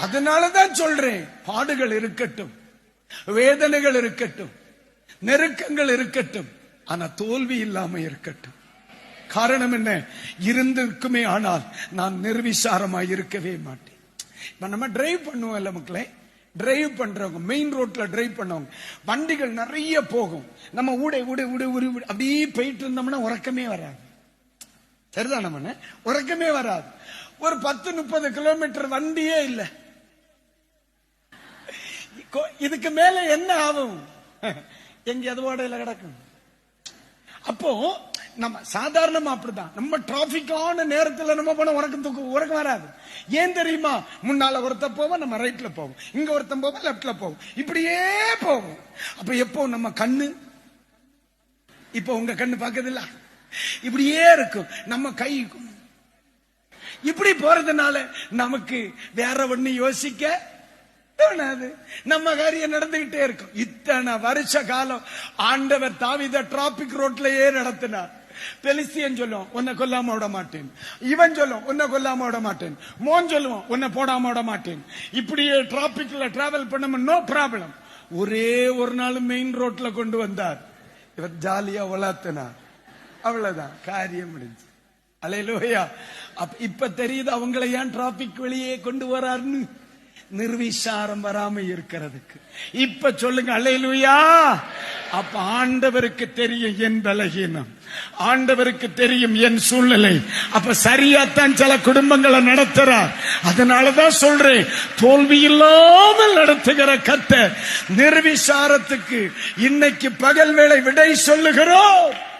அதனாலதான் சொல்றேன். பாடுகள் இருக்கட்டும் வேதனைகள் இருக்கட்டும் நெருக்கங்கள் இருக்கட்டும் ஆனா தோல்வி இல்லாம இருக்கட்டும். காரணம் என்ன? இருந்திருக்குமே ஆனால் நான் நிர்விசாரமாய் இருக்கவே மாட்டேன். இப்ப நம்ம டிரைவ் பண்ணுவோம்ல மக்களே டிரைவ் பண்றவங்க மெயின் ரோட்ல டிரைவ் பண்ணவங்க வண்டிகள் நிறைய போகும். நம்ம ஊடை ஊடை ஊடை ஊடி ஊடி அப்படியே போயிட்டு இருந்தோம்னா உறக்கமே வராது. சரிதான் நம்ம உறக்கமே வராது. ஒரு பத்து முப்பது கிலோமீட்டர் வண்டியே இல்லை. இதுக்கு மேல என்ன ஆகும்? எங்க எதுவோடையில கிடக்கும்? அப்போ நம்ம சாதாரணமா அப்படிதான். நம்ம டிராபிக்கான நேரத்துல நம்ம போன உறக்கம் தூக்கம் உறக்கம் வராது. ஏன் தெரியுமா? முன்னால ஒருத்த போவோம் நம்ம ரைட்ல போவோம். இங்க ஒருத்தன் போவோம் லெப்ட்ல போவோம். இப்படியே போவோம். அப்ப எப்போ நம்ம கண்ணு? இப்போ உங்க கண்ணு பாக்குதில்ல இப்படியே இருக்கும். நம்ம கை இப்படி போறதுனால நமக்கு வேற ஒண்ணு யோசிக்க நம்ம காரியம் நடந்துகிட்டே இருக்கும். இத்தனை வருஷ காலம் ஆண்டவர் தாவித டிராபிக் ரோட்லயே நடத்தினார். பெலிசியன் சொல்லுவோம் உன்னை கொல்லாம விட மாட்டேன். இவன் சொல்லும் உன்னை கொல்லாம விட மாட்டேன். மோன் சொல்லுவோம் உன்னை போடாம விட மாட்டேன். இப்படியே டிராபிக்ல டிராவல் பண்ண நோ ப்ராப்ளம் ஒரே ஒரு நாள் மெயின் ரோட்ல கொண்டு வந்தார். இவர் ஜாலியா வளர்த்தினார் அவ்வளவுதான் காரியம் முடிஞ்சு. அலையிலோயா. இப்ப தெரியுது அவங்களை ஏன் டிராபிக் வெளியே கொண்டு வராருன்னு. நிர்விசாரம் வராம இருக்கிறதுக்கு. இப்ப சொல்லுங்க அலையிலுயா அப்ப ஆண்டவருக்கு தெரியும் என் பலகீனம். ஆண்டவருக்கு தெரியும் என் சூழ்நிலை. அப்ப சரியாத்தான் சில குடும்பங்களை நடத்துறார் அதனாலதான் சொல்றேன் தோல்வி இல்லாமல் நடத்துகிற கத்த நிர்விசாரத்துக்கு இன்னைக்கு பகல் வேளை விடை சொல்லுகிறோம்.